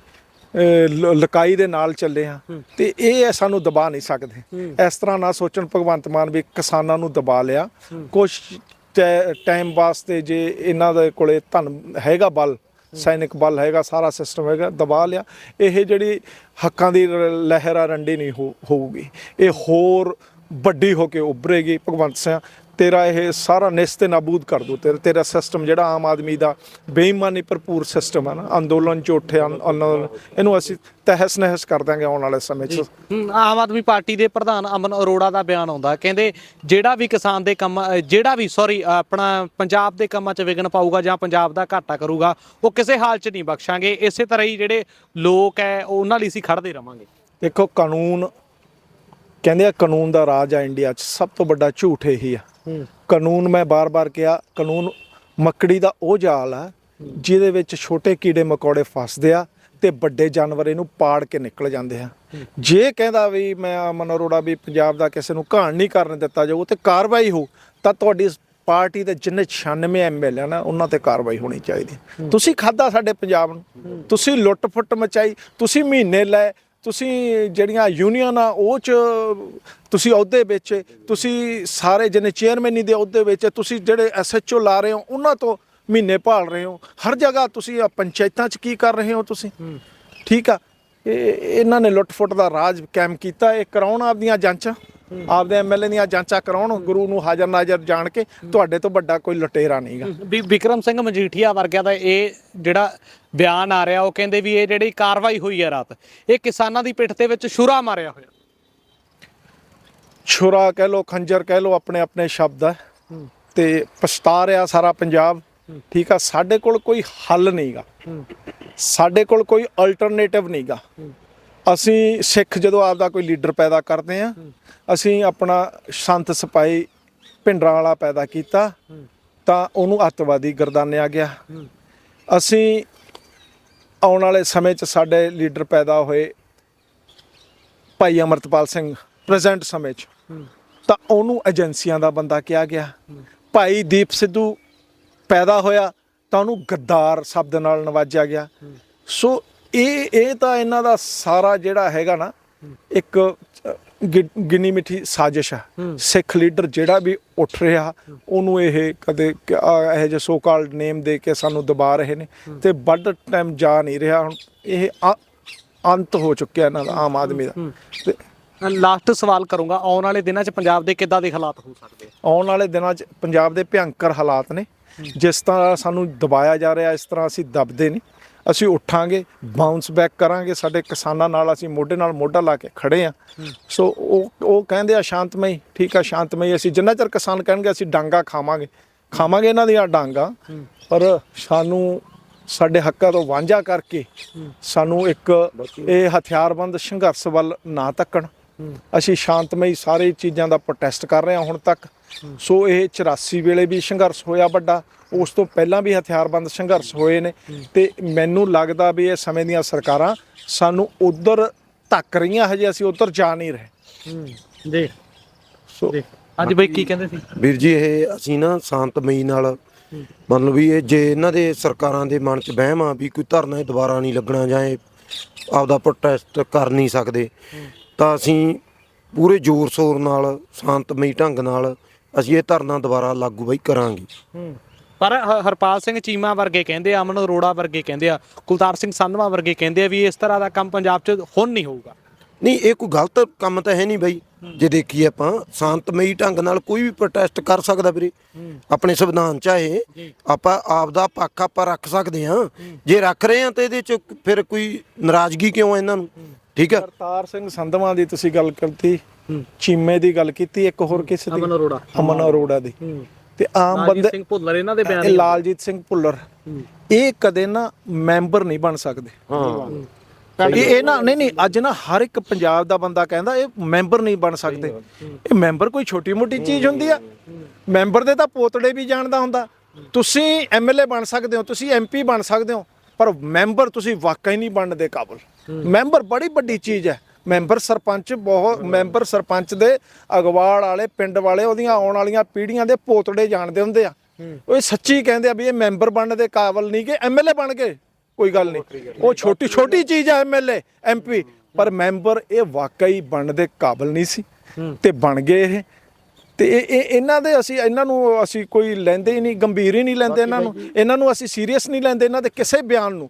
S1: ਲਕਾਈ ਦੇ ਨਾਲ ਚੱਲੇ ਆ ਤੇ ਇਹ ਸਾਨੂੰ ਦਬਾ ਨਹੀਂ ਸਕਦੇ। ਇਸ ਤਰ੍ਹਾਂ ਨਾ ਸੋਚਣ ਭਗਵੰਤ ਮਾਨ ਵੀ ਕਿਸਾਨਾਂ ਨੂੰ ਦਬਾ ਲਿਆ। ਕੁਝ ਟਾਈਮ ਵਾਸਤੇ ਜੇ ਇਹਨਾਂ ਦੇ ਕੋਲੇ ਧਨ ਹੈਗਾ ਬਲ ਸੈਨਿਕ ਬਲ ਹੈਗਾ, ਸਾਰਾ ਸਿਸਟਮ ਹੈਗਾ, ਦਬਾ ਲਿਆ। ਇਹ ਜਿਹੜੀ ਹੱਕਾਂ ਦੀ ਲਹਿਰ ਆ, ਰੰਡੀ ਨਹੀਂ ਹੋ- ਹੋਊਗੀ। ਇਹ ਹੋਰ ਵੱਡੀ ਹੋ ਕੇ ਉੱਭਰੇਗੀ। ਭਗਵੰਤ ਸਿੰਘ ਤੇਰਾ ਇਹ ਸਾਰਾ ਨਿਸਤੇ ਨਾਬੂਦ ਕਰ ਦੂ। ਤੇਰਾ ਤੇਰਾ ਸਿਸਟਮ ਜਿਹੜਾ ਆਮ ਆਦਮੀ ਦਾ ਬੇਈਮਾਨੀ ਭਰਪੂਰ ਸਿਸਟਮ ਹੈ ਨਾ ਅੰਦੋਲਨ ਚ ਅੰਦੋਲਨ ਇਹਨੂੰ ਅਸੀਂ ਤਹਿਸ ਨਹਿਸ ਕਰ ਦਾਂਗੇ ਆਉਣ ਵਾਲੇ ਸਮੇਂ 'ਚ।
S2: ਆਮ ਆਦਮੀ ਪਾਰਟੀ ਦੇ ਪ੍ਰਧਾਨ ਅਮਨ ਅਰੋੜਾ ਦਾ ਬਿਆਨ ਆਉਂਦਾ ਕਹਿੰਦੇ ਜਿਹੜਾ ਵੀ ਕਿਸਾਨ ਦੇ ਕੰਮ ਜਿਹੜਾ ਵੀ ਸੌਰੀ ਆਪਣਾ ਪੰਜਾਬ ਦੇ ਕੰਮਾਂ 'ਚ ਵਿਗਨ ਪਾਊਗਾ ਜਾਂ ਪੰਜਾਬ ਦਾ ਘਾਟਾ ਕਰੂਗਾ ਉਹ ਕਿਸੇ ਹਾਲ 'ਚ ਨਹੀਂ ਬਖਸ਼ਾਂਗੇ। ਇਸੇ ਤਰ੍ਹਾਂ ਹੀ ਜਿਹੜੇ ਲੋਕ ਹੈ ਉਹਨਾਂ ਲਈ ਅਸੀਂ ਖੜਦੇ ਰਵਾਂਗੇ।
S1: ਦੇਖੋ ਕਾਨੂੰਨ ਕਹਿੰਦੇ ਆ ਕਾਨੂੰਨ ਦਾ ਰਾਜ ਆ ਇੰਡੀਆ 'ਚ ਸਭ ਤੋਂ ਵੱਡਾ ਝੂਠ ਇਹੀ ਆ। ਕਾਨੂੰਨ ਮੈਂ ਬਾਰ-ਬਾਰ ਕਿਹਾ ਕਾਨੂੰਨ ਮੱਕੜੀ ਦਾ ਉਹ ਜਾਲ ਆ ਜਿਹਦੇ ਵਿੱਚ ਛੋਟੇ ਕੀੜੇ ਮਕੌੜੇ ਫਸਦੇ ਆ ਤੇ ਵੱਡੇ ਜਾਨਵਰ ਇਹਨੂੰ ਪਾੜ ਕੇ ਨਿਕਲ ਜਾਂਦੇ ਆ। ਜੇ ਕਹਿੰਦਾ ਵੀ ਮੈਂ ਅਮਨ ਅਰੋੜਾ ਵੀ ਪੰਜਾਬ ਦਾ ਕਿਸੇ ਨੂੰ ਘਾਣ ਨਹੀਂ ਕਰਨ ਦਿੱਤਾ ਜਾਊ ਤੇ ਕਾਰਵਾਈ ਹੋ ਤਾਂ ਤੁਹਾਡੀ ਪਾਰਟੀ ਦੇ ਜਿੰਨੇ 96 ਐਮਐਲਏ ਨਾ ਉਹਨਾਂ ਤੇ ਕਾਰਵਾਈ ਹੋਣੀ ਚਾਹੀਦੀ। ਤੁਸੀਂ ਖਾਦਾ ਸਾਡੇ ਪੰਜਾਬ ਨੂੰ ਤੁਸੀਂ ਲੁੱਟ-ਫੁੱਟ ਮਚਾਈ ਤੁਸੀਂ ਮਹੀਨੇ ਲੈ ਤੁਸੀਂ ਜਿਹੜੀਆਂ ਯੂਨੀਅਨ ਆ ਉਹ ਚ ਤੁਸੀਂ ਅਹੁਦੇ ਵਿੱਚ ਤੁਸੀਂ ਸਾਰੇ ਜਿਹਨੇ ਚੇਅਰਮੈਨੀ ਦੇ ਅਹੁਦੇ ਵਿੱਚ ਤੁਸੀਂ ਜਿਹੜੇ ਐਸਐਚਓ ਲਾ ਰਹੇ ਹੋ ਉਹਨਾਂ ਤੋਂ ਮਹੀਨੇ ਭਾਲ ਰਹੇ ਹੋ। ਹਰ ਜਗ੍ਹਾ ਤੁਸੀਂ ਆ ਪੰਚਾਇਤਾਂ 'ਚ ਕੀ ਕਰ ਰਹੇ ਹੋ ਤੁਸੀਂ? ਠੀਕ ਆ? ਇਹ ਇਹਨਾਂ ਨੇ ਲੁੱਟ-ਫੁੱਟ ਦਾ ਰਾਜ ਕਾਇਮ ਕੀਤਾ ਇਹ ਕਰਾਉਣ ਆਪਦੀਆਂ ਜਾਂਚਾਂ ਆਪਦੇ ਐਮਐਲਏ ਦੀਆਂ ਜਾਂਚਾਂ ਕਰਾਉਣ ਗੁਰੂ ਨੂੰ ਹਾਜ਼ਰ ਨਾਜ਼ਰ ਜਾਣ ਕੇ ਤੁਹਾਡੇ ਤੋਂ ਵੱਡਾ ਕੋਈ ਲੁਟੇਰਾ ਨਹੀਂਗਾ
S2: ਵੀ ਵਿਕਰਮ ਸਿੰਘ ਮਜੀਠੀਆ ਵਰਗਿਆਂ ਦਾ ਇਹ ਜਿਹੜਾ ਬਿਆਨ ਆ ਰਿਹਾ ਉਹ ਕਹਿੰਦੇ ਵੀ ਇਹ ਜਿਹੜੀ ਕਾਰਵਾਈ ਹੋਈ ਹੈ ਰਾਤ ਇਹ ਕਿਸਾਨਾਂ ਦੀ ਪਿੱਠ ਦੇ ਵਿੱਚ ਛੁਰਾ ਮਾਰਿਆ ਹੋਇਆ।
S1: ਛੁਰਾ ਕਹਿ ਲੋ ਖੰਜਰ ਕਹਿ ਲੋ ਆਪਣੇ ਆਪਣੇ ਸ਼ਬਦ ਹੈ ਤੇ ਪਛਤਾ ਰਿਹਾ ਸਾਰਾ ਪੰਜਾਬ ਠੀਕ ਆ? ਸਾਡੇ ਕੋਲ ਕੋਈ ਹੱਲ ਨਹੀਂਗਾ ਸਾਡੇ ਕੋਲ ਕੋਈ ਅਲਟਰਨੇਟਿਵ ਨਹੀਂਗਾ ਅਸੀਂ ਸਿੱਖ ਜਦੋਂ ਆਪਦਾ ਕੋਈ ਲੀਡਰ ਪੈਦਾ ਕਰਦੇ ਆ ਅਸੀਂ ਆਪਣਾ ਸੰਤ ਸਿਪਾਹੀ ਭਿੰਡਰਾਂ ਵਾਲਾ ਪੈਦਾ ਕੀਤਾ ਤਾਂ ਉਹਨੂੰ ਅੱਤਵਾਦੀ ਗਰਦਾਨਿਆ ਗਿਆ। ਅਸੀਂ ਆਉਣ ਵਾਲੇ ਸਮੇਂ 'ਚ ਸਾਡੇ ਲੀਡਰ ਪੈਦਾ ਹੋਏ ਭਾਈ ਅਮਰਤਪਾਲ ਸਿੰਘ ਪ੍ਰੈਜ਼ੈਂਟ ਸਮੇਂ 'ਚ। ਤਾਂ ਉਹਨੂੰ ਏਜੰਸੀਆਂ ਦਾ ਬੰਦਾ ਕਿਹਾ ਗਿਆ। ਭਾਈ ਦੀਪ ਸਿੱਧੂ ਪੈਦਾ ਹੋਇਆ ਤਾਂ ਉਹਨੂੰ ਗੱਦਾਰ ਸ਼ਬਦ ਨਾਲ ਨਵਾਜਿਆ ਗਿਆ। ਸੋ ਇਹ ਇਹ ਤਾਂ ਇਹਨਾਂ ਦਾ ਸਾਰਾ ਜਿਹੜਾ ਹੈਗਾ ਨਾ ਇੱਕ ਅ, ਗਿ- ਗਿਣੀ ਮਿੱਠੀ ਸਾਜ਼ਿਸ਼ ਹੈ। ਸਿੱਖ ਲੀਡਰ ਜਿਹੜਾ ਵੀ ਉੱਠ ਰਿਹਾ ਉਹਨੂੰ ਇਹ ਕਦੇ ਆ ਇਹੋ ਜਿਹੇ ਸੋ ਕਾਲਡ ਨੇਮ ਦੇ ਕੇ ਸਾਨੂੰ ਦਬਾ ਰਹੇ ਨੇ ਤੇ ਵੱਡ ਟਾਈਮ ਜਾ ਨਹੀਂ ਰਿਹਾ ਹੁਣ। ਇਹ ਅੰਤ ਹੋ ਚੁੱਕਿਆ ਇਹਨਾਂ ਦਾ ਆਮ ਆਦਮੀ ਦਾ। ਤੇ
S2: ਲਾਸਟ ਸਵਾਲ ਕਰੂੰਗਾ ਆਉਣ ਵਾਲੇ ਦਿਨਾਂ 'ਚ ਪੰਜਾਬ ਦੇ ਕਿੱਦਾਂ ਦੇ ਹਾਲਾਤ ਹੋ ਸਕਦੇ ਆ?
S1: ਆਉਣ ਵਾਲੇ ਦਿਨਾਂ 'ਚ ਪੰਜਾਬ ਦੇ ਭਿਅੰਕਰ ਹਾਲਾਤ ਨੇ। ਜਿਸ ਤਰ੍ਹਾਂ ਸਾਨੂੰ ਦਬਾਇਆ ਜਾ ਰਿਹਾ ਇਸ ਤਰ੍ਹਾਂ ਅਸੀਂ ਦਬਦੇ ਨਹੀਂ। ਅਸੀਂ ਉੱਠਾਂਗੇ ਬਾਉਂਸ ਬੈਕ ਕਰਾਂਗੇ, ਸਾਡੇ ਕਿਸਾਨਾਂ ਨਾਲ ਅਸੀਂ ਮੋਢੇ ਨਾਲ ਮੋਢਾ ਲਾ ਕੇ ਖੜੇ ਆ। ਸੋ ਉਹ ਉਹ ਕਹਿੰਦੇ ਆ ਸ਼ਾਂਤਮਈ, ਠੀਕ ਆ, ਸ਼ਾਂਤਮਈ। ਅਸੀਂ ਜਿੰਨਾ ਚਿਰ ਕਿਸਾਨ ਕਹਿਣਗੇ, ਅਸੀਂ ਡਾਂਗਾ ਖਾਵਾਂਗੇ। ਖਾਵਾਂਗੇ ਇਹਨਾਂ ਦੀਆਂ ਡਾਂਗਾ, ਪਰ ਸਾਨੂੰ ਸਾਡੇ ਹੱਕਾਂ ਤੋਂ ਵਾਂਝਾ ਕਰਕੇ ਸਾਨੂੰ ਇੱਕ ਇਹ ਹਥਿਆਰਬੰਦ ਸੰਘਰਸ਼ ਵੱਲ ਨਾ ਤੱਕਣ ਅਸੀਂ ਸ਼ਾਂਤਮਈ ਸਾਰੇ ਚੀਜ਼ਾਂ ਦਾ ਪ੍ਰੋਟੈਸਟ ਕਰ ਰਹੇ ਹਾਂ ਹੁਣ ਤੱਕ। ਸੋ ਇਹ 84 ਵੇਲੇ ਵੀ ਸੰਘਰਸ਼ ਹੋਇਆ ਵੱਡਾ ਉਸ ਤੋਂ ਪਹਿਲਾਂ ਵੀ ਹਥਿਆਰਬੰਦ ਸੰਘਰਸ਼ ਹੋਏ ਨੇ। ਤੇ ਮੈਨੂੰ ਲੱਗਦਾ ਵੀ ਇਹ ਸਮੇਂ ਦੀਆਂ ਸਰਕਾਰਾਂ ਸਾਨੂੰ ਉਧਰ ਧੱਕ ਰਹੀਆਂ ਹਜੇ ਅਸੀਂ ਉਧਰ ਜਾ ਨਹੀਂ ਰਹੇ।
S2: ਜੀ।
S1: ਸੋ
S2: ਜੀ। ਅੱਜ ਬਈ ਕੀ ਕਹਿੰਦੇ ਸੀ?
S3: ਵੀਰ ਜੀ ਇਹ ਅਸੀਂ ਨਾ ਸ਼ਾਂਤਮਈ ਨਾਲ ਮੰਨ ਲਓ ਵੀ ਇਹ ਜੇ ਇਹਨਾਂ ਦੇ ਸਰਕਾਰਾਂ ਦੇ ਮਨ 'ਚ ਵਹਿਮ ਆ ਵੀ ਕੋਈ ਧਰਨਾ ਦੁਬਾਰਾ ਨਹੀਂ ਲੱਗਣਾ ਜਾਂ ਇਹ ਆਪਦਾ ਪ੍ਰੋਟੈਸਟ ਕਰ ਨਹੀਂ ਸਕਦੇ ਤਾਂ ਅਸੀਂ ਪੂਰੇ ਜ਼ੋਰ ਸ਼ੋਰ ਨਾਲ ਸ਼ਾਂਤਮਈ ਢੰਗ ਨਾਲ ਅਸੀਂ ਇਹ ਧਰਨਾ ਦੁਬਾਰਾ ਲਾਗੂ ਬਈ ਕਰਾਂਗੇ।
S2: ਪਰ ਹ- ਹਰਪਾਲ ਸਿੰਘ ਚੀਮਾ ਵਰਗੇ ਕਹਿੰਦੇ ਆ ਅਮਨ ਅਰੋੜਾ ਵਰਗੇ ਕਹਿੰਦੇ ਆ ਕੁਲਤਾਰ ਸਿੰਘ ਸੰਧਵਾ ਵਰਗੇ ਕਹਿੰਦੇ ਆ ਵੀ ਇਸ ਤਰ੍ਹਾਂ ਦਾ ਕੰਮ ਪੰਜਾਬ 'ਚ ਹੁਣ ਨਹੀਂ ਹੋਊਗਾ।
S3: ਨਹੀਂ ਇਹ ਕੋਈ ਗਲਤ ਕੰਮ ਤਾਂ ਹੈ ਨਹੀਂ ਬਈ। ਜੇ ਦੇਖੀਏ ਆਪਾਂ ਸ਼ਾਂਤਮਈ ਢੰਗ ਨਾਲ ਕੋਈ ਵੀ ਪ੍ਰੋਟੈਸਟ ਕਰ ਸਕਦਾ ਵੀਰੇ। ਆਪਣੇ ਸੰਵਿਧਾਨ ਚਾਹੇ ਆਪਾਂ ਆਪ ਦਾ ਪੱਖ ਆਪਾਂ ਰੱਖ ਸਕਦੇ ਹਾਂ। ਜੇ ਰੱਖ ਰਹੇ ਹਾਂ ਤੇ ਇਹਦੇ ਚ ਫਿਰ ਕੋਈ ਨਾਰਾਜ਼ਗੀ ਕਿਉਂ ਹੈ ਇਹਨਾਂ ਨੂੰ? ਠੀਕ ਹੈ
S1: ਕਰਤਾਰ ਸਿੰਘ ਸੰਧਵਾਂ ਦੀ ਤੁਸੀਂ ਗੱਲ ਕਰਤੀ ਚੀਮੇ ਦੀ ਗੱਲ ਕੀਤੀ ਇੱਕ ਹੋਰ ਕਿਸੇ ਦੀ?
S2: ਅਮਨ ਅਰੋੜਾ।
S1: ਅਮਨ ਅਰੋੜਾ ਦੀ। ਤੇ ਆਮ
S2: ਲਾਲਜੀਤ
S1: ਬੰਦੇ
S2: ਸਿੰਘ ਭੁੱਲਰ ਇਹਨਾਂ ਦੇ ਬਿਆਨ
S1: ਇਹ ਲਾਲਜੀਤ ਸਿੰਘ ਭੁੱਲਰ। ਇਹ ਕਦੇ ਨਾ ਮੈਂਬਰ ਨਹੀਂ ਬਣ ਸਕਦੇ।
S3: ਹਾਂ।
S1: ਇਹ ਇਹ ਨਾ ਨਹੀਂ ਨਹੀਂ ਅੱਜ ਨਾ ਹਰ ਇੱਕ ਪੰਜਾਬ ਦਾ ਬੰਦਾ ਕਹਿੰਦਾ ਇਹ ਮੈਂਬਰ ਨਹੀਂ ਬਣ ਸਕਦੇ। ਇਹ ਮੈਂਬਰ ਕੋਈ ਛੋਟੀ ਮੋਟੀ ਚੀਜ਼ ਹੁੰਦੀ ਆ। ਮੈਂਬਰ ਦੇ ਤਾਂ ਪੋਤੜੇ ਵੀ ਜਾਣਦਾ ਹੁੰਦਾ। ਤੁਸੀਂ ਐਮਐਲਏ ਬਣ ਸਕਦੇ ਹੋ ਤੁਸੀਂ ਐਮਪੀ ਬਣ ਸਕਦੇ ਹੋ ਪਰ ਮੈਂਬਰ ਤੁਸੀਂ ਵਾਕਈ ਨਹੀਂ ਬਣਨ ਦੇ ਕਾਬਲ। ਮੈਂਬਰ ਬੜੀ ਵੱਡੀ ਚੀਜ਼ ਹੈ। ਮੈਂਬਰ ਸਰਪੰਚ ਬਹੁਤ ਮੈਂਬਰ ਸਰਪੰਚ ਦੇ ਅਗਵਾੜ ਵਾਲੇ ਪਿੰਡ ਵਾਲੇ ਉਹਦੀਆਂ ਆਉਣ ਵਾਲੀਆਂ ਪੀੜ੍ਹੀਆਂ ਦੇ ਪੋਤੜੇ ਜਾਣਦੇ ਹੁੰਦੇ ਆ। ਉਹ ਇਹ ਸੱਚੀ ਕਹਿੰਦੇ ਆ ਵੀ ਇਹ ਮੈਂਬਰ ਬਣਨ ਦੇ ਕਾਬਲ ਨਹੀਂ ਕਿ ਐਮਐਲਏ ਬਣ ਗਏ। ਕੋਈ ਗੱਲ ਨਹੀਂ। ਉਹ ਛੋਟੀ ਛੋਟੀ ਚੀਜ਼ ਆ ਐਮਐਲਏ ਐਮਪੀ ਪਰ ਮੈਂਬਰ ਇਹ ਵਾਕਈ ਬਣਨ ਦੇ ਕਾਬਲ ਨਹੀਂ ਸੀ ਤੇ ਬਣ ਗਏ ਇਹ। ਤੇ ਇਹ ਇਹ ਇਹਨਾਂ ਦੇ ਅਸੀਂ ਇਹਨਾਂ ਨੂੰ ਅਸੀਂ ਕੋਈ ਲੈਂਦੇ ਹੀ ਨਹੀਂ ਗੰਭੀਰ ਹੀ ਨਹੀਂ ਲੈਂਦੇ ਇਹਨਾਂ ਨੂੰ। ਇਹਨਾਂ ਨੂੰ ਅਸੀਂ ਸੀਰੀਅਸ ਨਹੀਂ ਲੈਂਦੇ ਇਹਨਾਂ ਦੇ ਕਿਸੇ ਬਿਆਨ ਨੂੰ।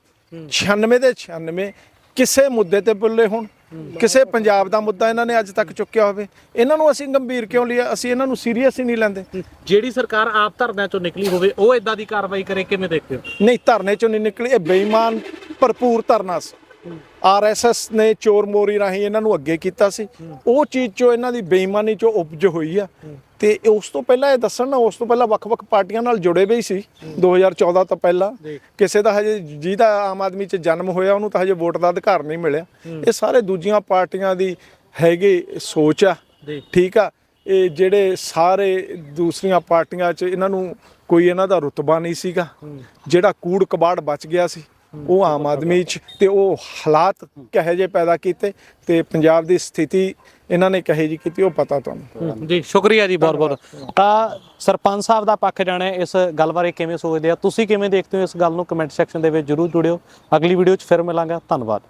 S1: 96 ਦੇ 96 ਕਿਸੇ ਮੁੱਦੇ ਤੇ ਬੋਲੇ ਹੁਣ ਕਿਸੇ ਪੰਜਾਬ ਦਾ ਮੁੱਦਾ ਇਹਨਾਂ ਨੇ ਅੱਜ ਤੱਕ ਚੁੱਕਿਆ ਹੋਵੇ। ਇਹਨਾਂ ਨੂੰ ਅਸੀਂ ਗੰਭੀਰ ਕਿਉਂ ਲਿਆ? ਅਸੀਂ ਇਹਨਾਂ ਨੂੰ ਸੀਰੀਅਸ ਹੀ ਨਹੀਂ ਲੈਂਦੇ।
S2: ਜਿਹੜੀ ਸਰਕਾਰ ਆਪ ਧਰਨਿਆਂ ਚੋਂ ਨਿਕਲੀ ਹੋਵੇ ਉਹ ਇਦਾਂ ਦੀ ਕਾਰਵਾਈ ਕਰੇ ਕਿਵੇਂ ਦੇਖਦੇ ਹੋ?
S1: ਨਹੀਂ ਧਰਨੇ ਚੋਂ ਨਹੀਂ ਨਿਕਲੀ ਇਹ ਬੇਈਮਾਨ ਭਰਪੂਰ ਧਰਨਾ ਸੀ। ਆਰਐਸਐਸ ਨੇ ਚੋਰ ਮੋਰੀ ਰਾਹੀਂ ਇਹਨਾਂ ਨੂੰ ਅੱਗੇ ਕੀਤਾ ਸੀ। ਉਹ ਚੀਜ਼ ਚੋਂ ਇਹਨਾਂ ਦੀ ਬੇਈਮਾਨੀ ਚੋਂ ਉਪਜ ਹੋਈ ਆ। ਤੇ ਉਸ ਤੋਂ ਪਹਿਲਾਂ ਇਹ ਦੱਸਣ ਨਾ ਉਸ ਤੋਂ ਪਹਿਲਾਂ ਵੱਖ-ਵੱਖ ਪਾਰਟੀਆਂ ਨਾਲ ਜੁੜੇ ਵੀ ਸੀ। 2014 ਤੋਂ ਪਹਿਲਾਂ ਕਿਸੇ ਦਾ ਹਜੇ ਜਿਹਦਾ ਆਮ ਆਦਮੀ 'ਚ ਜਨਮ ਹੋਇਆ ਉਹਨੂੰ ਤਾਂ ਹਜੇ ਵੋਟ ਦਾ ਅਧਿਕਾਰ ਨਹੀਂ ਮਿਲਿਆ। ਇਹ ਸਾਰੇ ਦੂਜੀਆਂ ਪਾਰਟੀਆਂ ਦੀ ਹੈਗੀ ਸੋਚ ਆ। ਠੀਕ ਆ। ਇਹ ਜਿਹੜੇ ਸਾਰੇ ਦੂਸਰੀਆਂ ਪਾਰਟੀਆਂ 'ਚ ਇਹਨਾਂ ਨੂੰ ਕੋਈ ਇਹਨਾਂ ਦਾ ਰੁਤਬਾ ਨਹੀਂ ਸੀਗਾ। ਜਿਹੜਾ ਕੂੜ ਕਬਾੜ ਬਚ ਗਿਆ ਸੀ। ਉਹ ਆਮ ਆਦਮੀ 'ਚ ਤੇ ਉਹ ਹਾਲਾਤ ਕਹੇ ਜੇ ਪੈਦਾ ਕੀਤੇ ਤੇ ਪੰਜਾਬ ਦੀ ਸਥਿਤੀ ਇਹਨਾਂ ਨੇ ਕਹੇ ਜੀ ਕੀਤੀ ਉਹ ਪਤਾ ਤੁਹਾਨੂੰ।
S2: ਜੀ, ਸ਼ੁਕਰੀਆ ਜੀ ਬਹੁਤ ਬਹੁਤ। ਤਾਂ ਸਰਪੰਚ ਸਾਹਿਬ ਦਾ ਪੱਖ ਜਾਣਿਆ ਇਸ ਗੱਲ ਬਾਰੇ ਕਿਵੇਂ ਸੋਚਦੇ ਆ? ਤੁਸੀਂ ਕਿਵੇਂ ਦੇਖਦੇ ਹੋ ਇਸ ਗੱਲ ਨੂੰ ਕਮੈਂਟ ਸੈਕਸ਼ਨ ਦੇ ਵਿੱਚ ਜਰੂਰ ਜੁੜਿਓ। ਅਗਲੀ ਵੀਡੀਓ 'ਚ ਫਿਰ ਮਿਲਾਂਗਾ। ਧੰਨਵਾਦ।